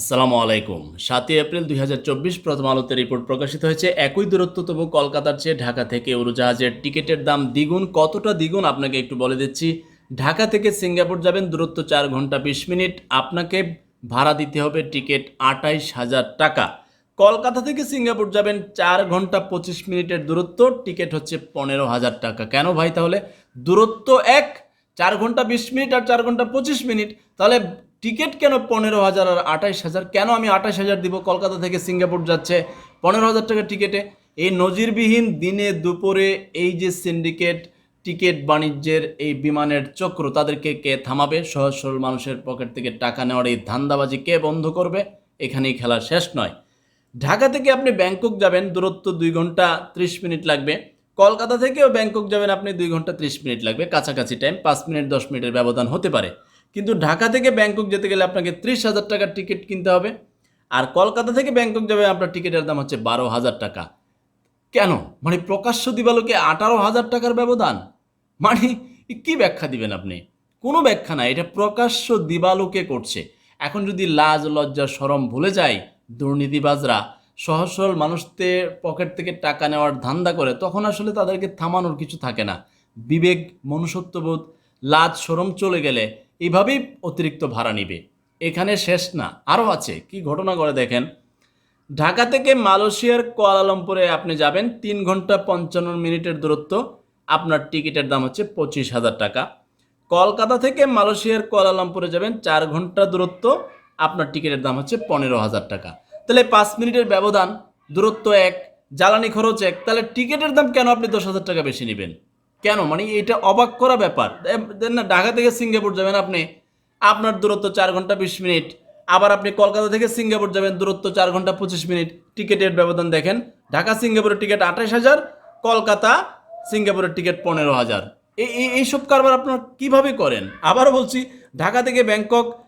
আসসালামু আলাইকুম। সাতই এপ্রিল দুই হাজার চব্বিশ প্রথম আলোতে রিপোর্ট প্রকাশিত হয়েছে, একই দূরত্ব তবু কলকাতার চেয়ে ঢাকা থেকে উড়োজাহাজের টিকিটের দাম দ্বিগুণ। কতটা দ্বিগুণ? আপনাকে একটু বলে দিচ্ছি। ঢাকা থেকে সিঙ্গাপুর যাবেন, দূরত্ব চার ঘণ্টা বিশ মিনিট। আপনাকে ভাড়া দিতে হবে টিকিট আটাইশ হাজার টাকা। কলকাতা থেকে সিঙ্গাপুর যাবেন, চার ঘণ্টা পঁচিশ মিনিটের দূরত্ব। টিকিট হচ্ছে পনেরো হাজার টাকা। কেন ভাই তাহলে? দূরত্ব এক, চার ঘণ্টা বিশ মিনিট আর চার ঘণ্টা পঁচিশ মিনিট। তাহলে টিকিট কেন পনেরো হাজার আর আঠাইশ হাজার? কেন আমি আঠাশ হাজার দিব? কলকাতা থেকে সিঙ্গাপুর যাচ্ছে পনেরো হাজার টাকা টিকিটে। এই নজিরবিহীন দিনে দুপুরে এই যে সিন্ডিকেট টিকিট বাণিজ্যের এই বিমানের চক্র, তাদেরকে কে থামাবে? সহজ সরল মানুষের পকেট থেকে টাকা নেওয়ার এই ধান্দাবাজি কে বন্ধ করবে? এখানেই খেলা শেষ নয়। ঢাকা থেকে আপনি ব্যাংকক যাবেন, দূরত্ব দুই ঘণ্টা ত্রিশ মিনিট লাগবে। কলকাতা থেকেও ব্যাংকক যাবেন আপনি দুই ঘণ্টা ত্রিশ মিনিট লাগবে। কাছাকাছি টাইম পাঁচ মিনিট, দশ মিনিটের ব্যবধান হতে পারে। কিন্তু ঢাকা থেকে ব্যাংকক যেতে গেলে আপনাকে ত্রিশ হাজার টাকার টিকিট কিনতে হবে। আর কলকাতা থেকে ব্যাংকক যাবে আপনার টিকিটের দাম হচ্ছে বারো হাজার টাকা। কেন? মানে প্রকাশ্য দিবালোকে আঠারো হাজার টাকার ব্যবধান? মানে কি ব্যাখ্যা দিবেন আপনি? কোনো ব্যাখ্যা নাই, এটা প্রকাশ্য দিবালোকে করছে। এখন যদি লাজ, লজ্জা, সরম ভুলে যায় দুর্নীতিবাজরা, সহজ সরল মানুষদের পকেট থেকে টাকা নেওয়ার ধান্দা করে, তখন আসলে তাদেরকে থামানোর কিছু থাকে না। বিবেক, মনুষ্যত্ববোধ, লাজ, সরম চলে গেলে এইভাবেই অতিরিক্ত ভাড়া নিবে। এখানে শেষ না। আরও আছে, কি ঘটনা করে দেখেন? ঢাকা থেকে মালয়েশিয়ার কোয়ালালামপুরে আপনি যাবেন, তিন ঘণ্টা পঞ্চান্ন মিনিটের দূরত্ব। আপনার টিকিটের দাম হচ্ছে পঁচিশ হাজার টাকা। কলকাতা থেকে মালয়েশিয়ার কোয়ালালামপুরে যাবেন, চার ঘণ্টা দূরত্ব। আপনার টিকিটের দাম হচ্ছে পনেরো হাজার টাকা। তাহলে পাঁচ মিনিটের ব্যবধান, দূরত্ব এক, জ্বালানি খরচ এক, তাহলে টিকিটের দাম কেন আপনি দশ হাজার টাকা বেশি নেবেন? কেন? মানে এটা অবাক করা ব্যাপার। না, ঢাকা থেকে সিঙ্গাপুর যাবেন আপনি, আপনার দূরত্ব চার ঘণ্টা বিশ মিনিট। আবার আপনি কলকাতা থেকে সিঙ্গাপুর যাবেন, দূরত্ব চার ঘণ্টা পঁচিশ মিনিট। টিকিটের ব্যবধান দেখেন, ঢাকা সিঙ্গাপুরের টিকিট আঠাশ হাজার, কলকাতা সিঙ্গাপুরের টিকিট পনেরো হাজার। এই এই- এইসব কারবার আপনারা কীভাবে করেন? আবারও বলছি, ঢাকা থেকে ব্যাংকক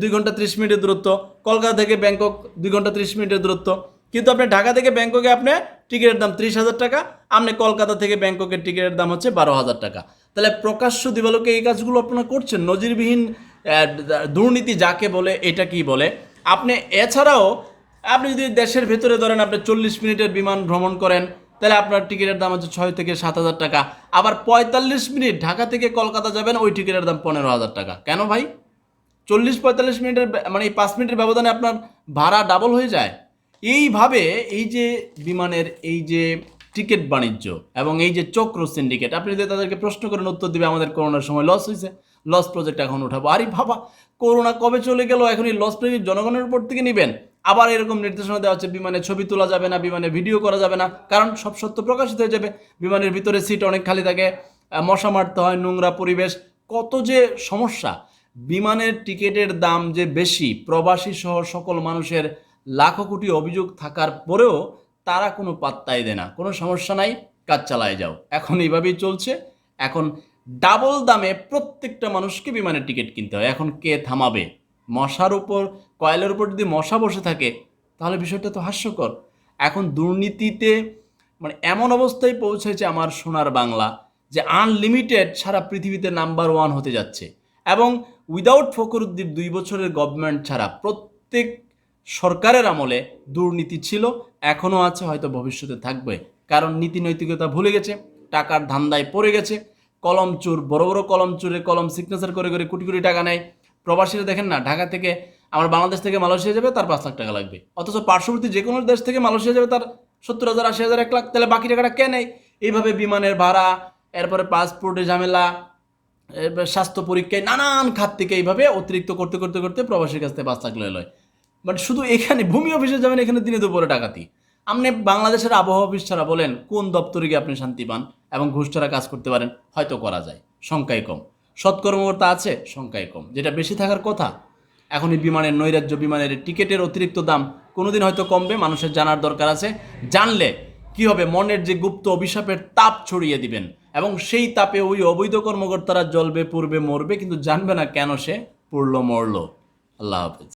দুই ঘণ্টা ত্রিশ মিনিটের দূরত্ব, কলকাতা থেকে ব্যাংকক দুই ঘণ্টা ত্রিশ মিনিটের দূরত্ব। কিন্তু আপনি ঢাকা থেকে ব্যাংককে আপনি টিকিটের দাম ত্রিশ হাজার টাকা, আপনি কলকাতা থেকে ব্যাংককের টিকিটের দাম হচ্ছে বারো হাজার টাকা। তাহলে প্রকাশ্য দিবালোকে এই কাজগুলো আপনারা করছেন, নজিরবিহীন দুর্নীতি যাকে বলে, এটা কি বলে? আপনি এছাড়াও আপনি যদি দেশের ভেতরে ধরেন আপনি চল্লিশ মিনিটের বিমান ভ্রমণ করেন, তাহলে আপনার টিকিটের দাম হচ্ছে ছয় থেকে সাত হাজার টাকা। আবার পঁয়তাল্লিশ মিনিট ঢাকা থেকে কলকাতা যাবেন, ওই টিকিটের দাম পনেরো হাজার টাকা। কেন ভাই? চল্লিশ পঁয়তাল্লিশ মিনিটের মানে এই পাঁচ মিনিটের ব্যবধানে আপনার ভাড়া ডাবল হয়ে যায়। এইভাবে এই যে বিমানের এই যে টিকিট বাণিজ্য এবং এই যে চক্র সিন্ডিকেট, আপনি যদি তাদেরকে প্রশ্ন করেন, উত্তর দিবে, আমাদের করোনার সময় লস হয়েছে লস প্রজেক্ট এখন উঠাবো। আরে বাবা, করোনা কবে চলে গেল? এখন এই লস প্রজেক্ট জনগণের উপর থেকে নেবেন। আবার এরকম নির্দেশনা দেওয়া হচ্ছে, বিমানে ছবি তোলা যাবে না, বিমানে ভিডিও করা যাবে না। কারণ সব সত্য প্রকাশিত হয়ে যাবে। বিমানের ভিতরে সিট অনেক খালি থাকে মশা মারতে হয়, নোংরা পরিবেশ। কত যে সমস্যা! বিমানের টিকিটের দাম যে বেশি, প্রবাসী সহ সকল মানুষের লাখো কোটি অভিযোগ থাকার পরেও তারা কোনো পাত্তাই দেয় না। কোনো সমস্যা নাই, কাজ চালায় যাও। এখন এইভাবেই চলছে। এখন ডাবল দামে প্রত্যেকটা মানুষকে বিমানের টিকিট কিনতে হয়। এখন কে থামাবে? মশার উপর, কয়লার উপর যদি মশা বসে থাকে, তাহলে বিষয়টা তো হাস্যকর। এখন দুর্নীতিতে মানে এমন অবস্থায় পৌঁছেছে আমার সোনার বাংলা যে আনলিমিটেড সারা পৃথিবীতে নাম্বার ওয়ান হতে যাচ্ছে। এবং উইদাউট ফকরুদ্দিন দুই বছরের গভর্নমেন্ট ছাড়া প্রত্যেক সরকারের আমলে দুর্নীতি ছিল এখনও আছে, হয়তো ভবিষ্যতে থাকবে। কারণ নীতি নৈতিকতা ভুলে গেছে, টাকার ধান্দায় পড়ে গেছে, কলম চুর, বড় বড় কলম চুরে কলম সিগনেচার করে করে কোটি কোটি টাকা নেয়। প্রবাসীরা দেখেন না, ঢাকা থেকে আমার বাংলাদেশ থেকে মালয়েশিয়া যাবে, তার পাঁচ লাখ টাকা লাগবে। অথচ পার্শ্ববর্তী যে কোনো দেশ থেকে মালয়েশিয়া যাবে, তার সত্তর হাজার, আশি হাজার, এক লাখ, তাহলে বাকি টাকাটা কে নেয়? এইভাবে বিমানের ভাড়া, এরপরে পাসপোর্টে ঝামেলা স্বাস্থ্য পরীক্ষায় নানান খাত থেকে এইভাবে অতিরিক্ত করতে করতে করতে প্রবাসীর কাছ থেকে পাঁচ লাখ লয়। বাট শুধু এখানে, ভূমি অফিসে যাবেন, এখানে দিনে দুপুরে ডাকাতি। আপনি বাংলাদেশের আবহাওয়া অফিস ছাড়া বলেন, কোন দপ্তরে গিয়ে আপনি শান্তি পান এবং ঘুষ ছাড়া কাজ করতে পারেন, হয়তো করা যায়। সংখ্যায় কম। সৎকর্মকর্তা আছে সংখ্যায় কম। যেটা বেশি থাকার কথা, এখন এই বিমানের, নৈরাজ্য বিমানের টিকিটের অতিরিক্ত দাম কোনোদিন হয়তো কমবে, মানুষের জানার দরকার আছে। জানলে কি হবে, মনের যে গুপ্ত অভিশাপের তাপ ছড়িয়ে দিবেন এবং সেই তাপে ওই অবৈধ কর্মকর্তারা জ্বলবে পূর্বে মরবে, কিন্তু জানবে না কেন সে পড়ল, মরলো। আল্লাহ হাফেজ।